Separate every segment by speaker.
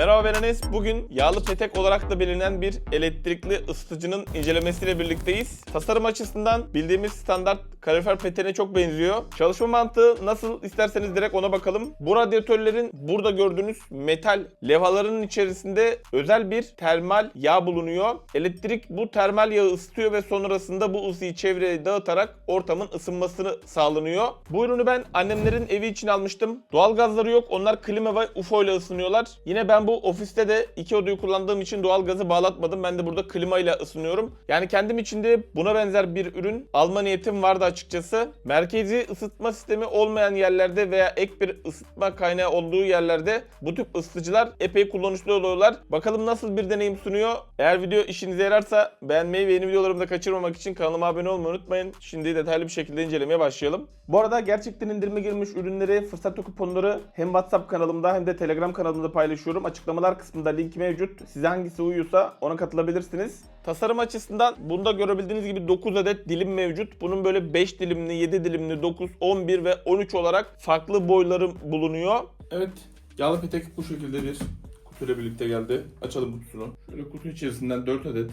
Speaker 1: Merhaba ben Enes. Bugün yağlı petek olarak da bilinen bir elektrikli ısıtıcının incelemesiyle birlikteyiz. Tasarım açısından bildiğimiz standart kalorifer peteğine çok benziyor. Çalışma mantığı nasıl isterseniz direkt ona bakalım. Bu radyatörlerin burada gördüğünüz metal levhaların içerisinde özel bir termal yağ bulunuyor. Elektrik bu termal yağı ısıtıyor ve sonrasında bu ısıyı çevreye dağıtarak ortamın ısınmasını sağlanıyor. Bu ürünü ben annemlerin evi için almıştım. Doğal gazları yok. Onlar klima ve UFO ile ısınıyorlar. Yine ben bu ofiste de iki odayı kullandığım için doğal gazı bağlatmadım. Ben de burada klima ile ısınıyorum. Yani kendim için de buna benzer bir ürün alma niyetim vardı açıkçası. Merkezi ısıtma sistemi olmayan yerlerde veya ek bir ısıtma kaynağı olduğu yerlerde bu tip ısıtıcılar epey kullanışlı oluyorlar. Bakalım nasıl bir deneyim sunuyor. Eğer video işinize yararsa beğenmeyi ve yeni videolarımı da kaçırmamak için kanalıma abone olmayı unutmayın. Şimdi detaylı bir şekilde incelemeye başlayalım. Bu arada gerçekten indirime girmiş ürünleri, fırsat kuponları hem WhatsApp kanalımda hem de Telegram kanalımda paylaşıyorum. Açıklamalar kısmında link mevcut. Size hangisi uyuyorsa ona katılabilirsiniz. Tasarım açısından bunda görebildiğiniz gibi 9 adet dilim mevcut. Bunun böyle 5 dilimli, 7 dilimli, 9, 11 ve 13 olarak farklı boyları bulunuyor. Evet, yağlı petek bu şekilde bir kutuyla birlikte geldi. Açalım kutusunu. Şöyle kutu içerisinden 4 adet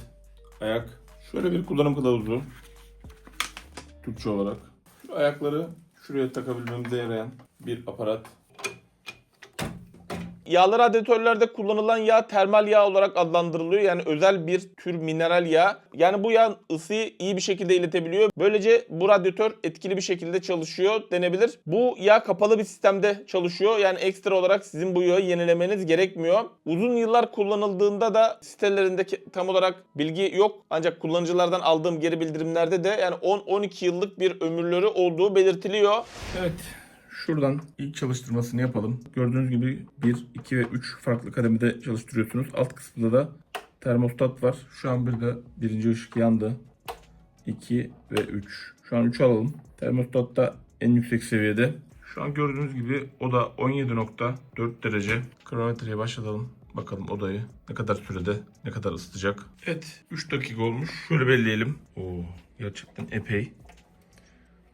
Speaker 1: ayak. Şöyle bir kullanım kılavuzu. Türkçe olarak. Şu ayakları şuraya takabilmemize yarayan bir aparat. Yağlı radyatörlerde kullanılan yağ termal yağ olarak adlandırılıyor. Yani özel bir tür mineral yağ. Yani bu yağ ısıyı iyi bir şekilde iletebiliyor. Böylece bu radyatör etkili bir şekilde çalışıyor denebilir. Bu yağ kapalı bir sistemde çalışıyor. Yani ekstra olarak sizin bu yağı yenilemeniz gerekmiyor. Uzun yıllar kullanıldığında da sitelerinde ki- tam olarak bilgi yok. Ancak kullanıcılardan aldığım geri bildirimlerde de yani 10-12 yıllık bir ömürleri olduğu belirtiliyor. Evet. Şuradan ilk çalıştırmasını yapalım. Gördüğünüz gibi 1, 2 ve 3 farklı kademede çalıştırıyorsunuz. Alt kısmında da termostat var. Şu an bir de birinci ışık yandı. 2 ve 3. Şu an 3 alalım. Termostat da en yüksek seviyede. Şu an gördüğünüz gibi o da 17.4 derece. Kronometreye başlatalım. Bakalım odayı ne kadar sürede ne kadar ısıtacak. Evet 3 dakika olmuş. Şöyle belleyelim. Oo, gerçekten epey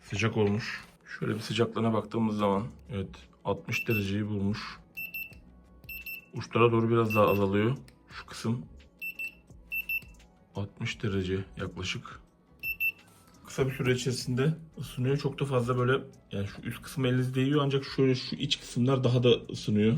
Speaker 1: sıcak olmuş. Şöyle bir sıcaklığına baktığımız zaman evet 60 dereceyi bulmuş. Uçlara doğru biraz daha azalıyor. Şu kısım 60 derece yaklaşık. Kısa bir süre içerisinde ısınıyor. Çok da fazla böyle yani şu üst kısım eliniz değiyor ancak şöyle şu iç kısımlar daha da ısınıyor.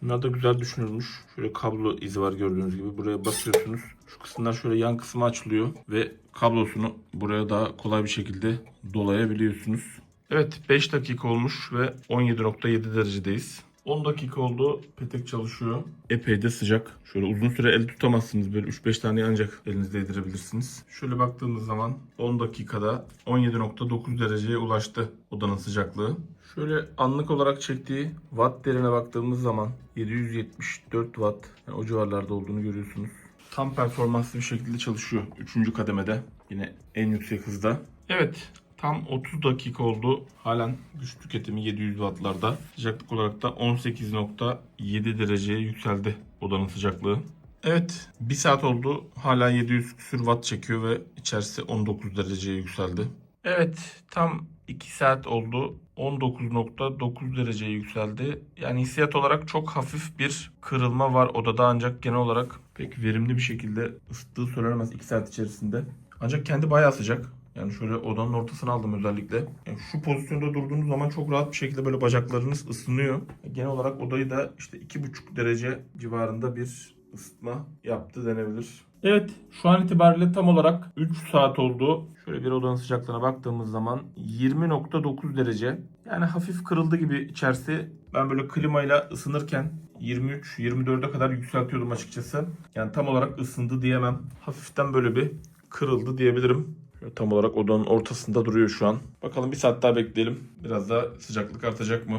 Speaker 1: Şunlar da güzel düşünülmüş. Şöyle kablo izi var gördüğünüz gibi. Buraya basıyorsunuz. Şu kısımlar şöyle yan kısmı açılıyor ve kablosunu buraya daha kolay bir şekilde dolayabiliyorsunuz. Evet 5 dakika olmuş ve 17.7 derecedeyiz. 10 dakika oldu. Petek çalışıyor. Epey de sıcak. Şöyle uzun süre el tutamazsınız. Böyle 3-5 tane ancak elinizde yedirebilirsiniz. Şöyle baktığımız zaman 10 dakikada 17.9 dereceye ulaştı odanın sıcaklığı. Şöyle anlık olarak çektiği watt değerine baktığımız zaman 774 watt yani o civarlarda olduğunu görüyorsunuz. Tam performanslı bir şekilde çalışıyor. 3. kademede. Yine en yüksek hızda. Evet Tam 30 dakika oldu. Halen güç tüketimi 700 wattlarda. Sıcaklık olarak da 18.7 dereceye yükseldi odanın sıcaklığı. Evet 1 saat oldu. Hala 700 küsür watt çekiyor ve içerisi 19 dereceye yükseldi. Evet tam 2 saat oldu. 19.9 dereceye yükseldi. Yani hissiyat olarak çok hafif bir kırılma var odada ancak genel olarak pek verimli bir şekilde ısıttığı söylenemez 2 saat içerisinde. Ancak kendi bayağı sıcak. Yani şöyle odanın ortasına aldım özellikle. Yani şu pozisyonda durduğunuz zaman çok rahat bir şekilde böyle bacaklarınız ısınıyor. Genel olarak odayı da işte 2,5 derece civarında bir ısıtma yaptı denebilir. Evet şu an itibariyle tam olarak 3 saat oldu. Şöyle bir odanın sıcaklığına baktığımız zaman 20.9 derece. Yani hafif kırıldı gibi içerisi. Ben böyle klimayla ısınırken 23-24'e kadar yükseltiyordum açıkçası. Yani tam olarak ısındı diyemem. Hafiften böyle bir kırıldı diyebilirim. Tam olarak odanın ortasında duruyor şu an. Bakalım bir saat daha bekleyelim. Biraz daha sıcaklık artacak mı?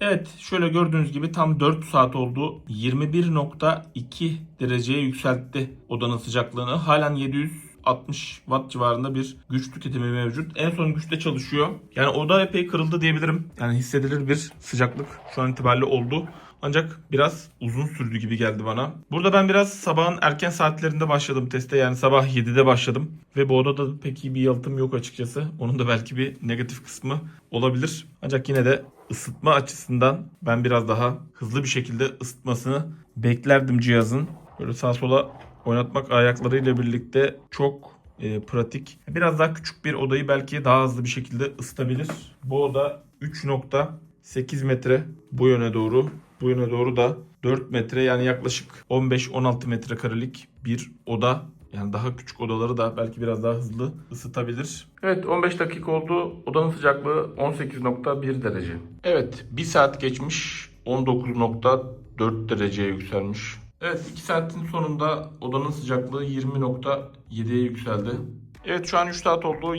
Speaker 1: Evet şöyle gördüğünüz gibi tam 4 saat oldu. 21.2 dereceye yükseltti odanın sıcaklığını. Halen 760 watt civarında bir güç tüketimi mevcut. En son güçte çalışıyor. Yani oda epey kırıldı diyebilirim. Yani hissedilir bir sıcaklık şu an itibariyle oldu. Ancak biraz uzun sürdü gibi geldi bana. Burada ben biraz sabahın erken saatlerinde başladım teste. Yani sabah 7'de başladım. Ve bu odada pek iyi bir yalıtım yok açıkçası. Onun da belki bir negatif kısmı olabilir. Ancak yine de ısıtma açısından ben biraz daha hızlı bir şekilde ısıtmasını beklerdim cihazın. Böyle sağa sola oynatmak ayaklarıyla birlikte çok e, pratik. Biraz daha küçük bir odayı belki daha hızlı bir şekilde ısıtabilir. Bu oda 3.8 metre bu yöne doğru. Bu yöne doğru da 4 metre yani yaklaşık 15-16 metrekarelik bir oda. Yani daha küçük odaları da belki biraz daha hızlı ısıtabilir. Evet 15 dakika oldu. Odanın sıcaklığı 18.1 derece. Evet 1 saat geçmiş. 19.4 dereceye yükselmiş. Evet 2 saatin sonunda odanın sıcaklığı 20.7'ye yükseldi. Evet şu an 3 saat oldu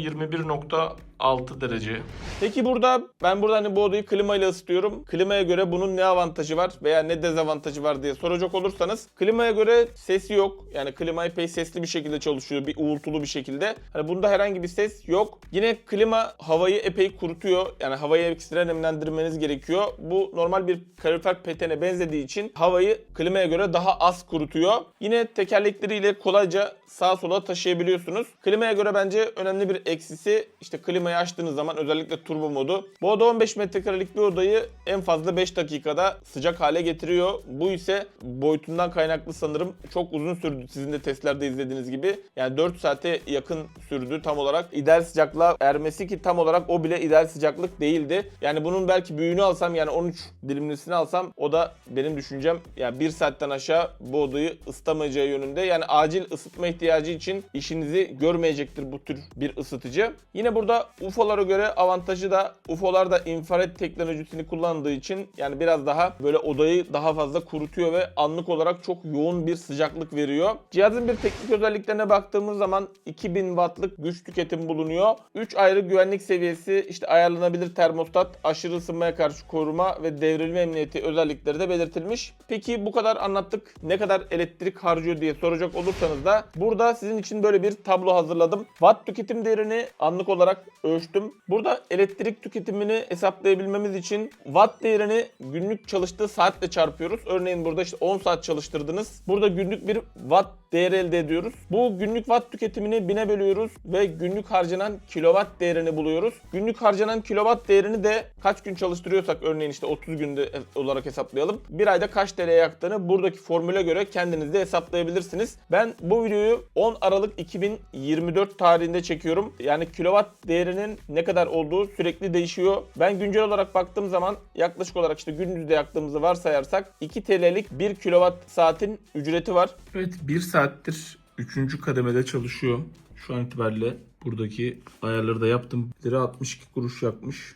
Speaker 1: 21.6 derece. Peki burada ben burada hani bu odayı klimayla ısıtıyorum. Klimaya göre bunun ne avantajı var veya ne dezavantajı var diye soracak olursanız klimaya göre sesi yok. Yani klima epey sesli bir şekilde çalışıyor. Bir uğultulu bir şekilde. Hani bunda herhangi bir ses yok. Yine klima havayı epey kurutuyor. Yani havayı ekstra nemlendirmeniz gerekiyor. Bu normal bir kalorifer petene benzediği için havayı klimaya göre daha az kurutuyor. Yine tekerlekleriyle kolayca sağa sola taşıyabiliyorsunuz. Klimaya göre bence önemli bir eksisi işte klimayı açtığınız zaman özellikle turbo modu. Bu oda 15 metrekarelik bir odayı en fazla 5 dakikada sıcak hale getiriyor. Bu ise boyutundan kaynaklı sanırım çok uzun sürdü sizin de testlerde izlediğiniz gibi. Yani 4 saate yakın sürdü tam olarak. ideal sıcaklığa ermesi ki tam olarak o bile ideal sıcaklık değildi. Yani bunun belki büyüğünü alsam yani 13 dilimlisini alsam o da benim düşüncem yani 1 saatten aşağı bu odayı ısıtamayacağı yönünde. Yani acil ısıtma ihtiyacı için işinizi görmeyecektir bu tür bir ısıtıcı. Yine burada UFO'lara göre avantajı da UFO'lar da infrared teknolojisini kullandığı için yani biraz daha böyle odayı daha fazla kurutuyor ve anlık olarak çok yoğun bir sıcaklık veriyor. Cihazın bir teknik özelliklerine baktığımız zaman 2000 wattlık güç tüketim bulunuyor. 3 ayrı güvenlik seviyesi işte ayarlanabilir termostat, aşırı ısınmaya karşı koruma ve devrilme emniyeti özellikleri de belirtilmiş. Peki bu kadar anlattık. Ne kadar elektrik harcıyor diye soracak olursanız da burada sizin için böyle bir tablo hazırladım. Watt tüketim değerini anlık olarak ölçtüm. Burada elektrik tüketimini hesaplayabilmemiz için watt değerini günlük çalıştığı saatle çarpıyoruz. Örneğin burada işte 10 saat çalıştırdınız. Burada günlük bir watt değeri elde ediyoruz. Bu günlük watt tüketimini bine bölüyoruz ve günlük harcanan kilowatt değerini buluyoruz. Günlük harcanan kilowatt değerini de kaç gün çalıştırıyorsak örneğin işte 30 günde olarak hesaplayalım. Bir ayda kaç TL yaktığını buradaki formüle göre kendiniz de hesaplayabilirsiniz. Ben bu videoyu 10 Aralık 2024 tarihinde çekiyorum. Yani kilowatt değerinin ne kadar olduğu sürekli değişiyor. Ben güncel olarak baktığım zaman yaklaşık olarak işte gündüzde yaktığımızı varsayarsak 2 TL'lik 1 kilowatt saatin ücreti var. Evet 1 saattir 3. kademede çalışıyor. Şu an itibariyle buradaki ayarları da yaptım. Lira 62 kuruş yakmış.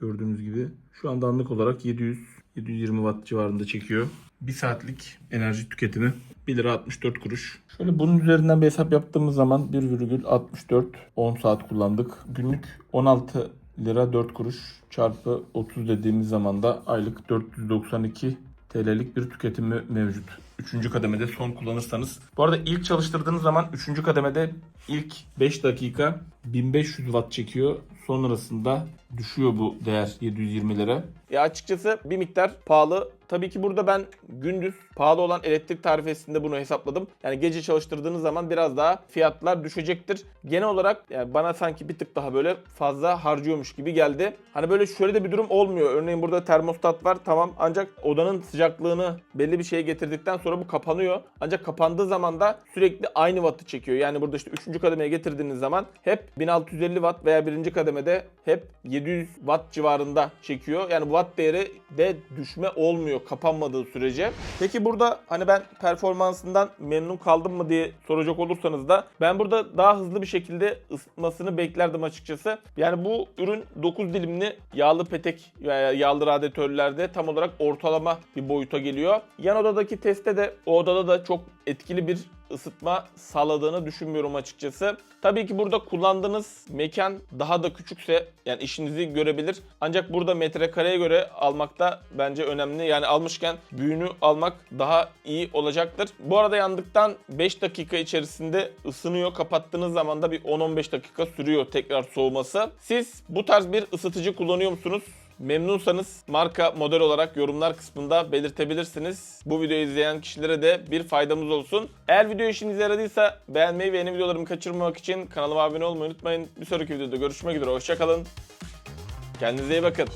Speaker 1: Gördüğünüz gibi. Şu anda anlık olarak 700 720 watt civarında çekiyor. 1 saatlik enerji tüketimi 1 lira 64 kuruş. Şöyle bunun üzerinden bir hesap yaptığımız zaman 1,64 10 saat kullandık. Günlük 16 lira 4 kuruş çarpı 30 dediğimiz zaman da aylık 492 TL'lik bir tüketimi mevcut. Üçüncü kademede son kullanırsanız. Bu arada ilk çalıştırdığınız zaman üçüncü kademede ilk 5 dakika 1500 watt çekiyor. Sonrasında düşüyor bu değer 720 lira. Ya açıkçası bir miktar pahalı. Tabii ki burada ben gündüz pahalı olan elektrik tarifesinde bunu hesapladım. Yani gece çalıştırdığınız zaman biraz daha fiyatlar düşecektir. Genel olarak yani bana sanki bir tık daha böyle fazla harcıyormuş gibi geldi. Hani böyle şöyle de bir durum olmuyor. Örneğin burada termostat var tamam ancak odanın sıcaklığını belli bir şeye getirdikten sonra bu kapanıyor. Ancak kapandığı zaman da sürekli aynı wattı çekiyor. Yani burada işte 3. kademeye getirdiğiniz zaman hep 1650 watt veya 1. kademede hep 700 watt civarında çekiyor. Yani watt değeri de düşme olmuyor kapanmadığı sürece. Peki burada hani ben performansından memnun kaldım mı diye soracak olursanız da ben burada daha hızlı bir şekilde ısıtmasını beklerdim açıkçası. Yani bu ürün 9 dilimli yağlı petek veya yağlı radyatörlerde tam olarak ortalama bir boyuta geliyor. Yan odadaki testte de o odada da çok etkili bir ısıtma sağladığını düşünmüyorum açıkçası. Tabii ki burada kullandığınız mekan daha da küçükse yani işinizi görebilir. Ancak burada metrekareye göre almakta bence önemli. Yani almışken büyüğünü almak daha iyi olacaktır. Bu arada yandıktan 5 dakika içerisinde ısınıyor. Kapattığınız zaman da bir 10-15 dakika sürüyor tekrar soğuması. Siz bu tarz bir ısıtıcı kullanıyor musunuz? Memnunsanız marka model olarak yorumlar kısmında belirtebilirsiniz. Bu videoyu izleyen kişilere de bir faydamız olsun. Eğer video işinize yaradıysa beğenmeyi ve yeni videolarımı kaçırmamak için kanalıma abone olmayı unutmayın. Bir sonraki videoda görüşmek üzere. Hoşçakalın. Kendinize iyi bakın.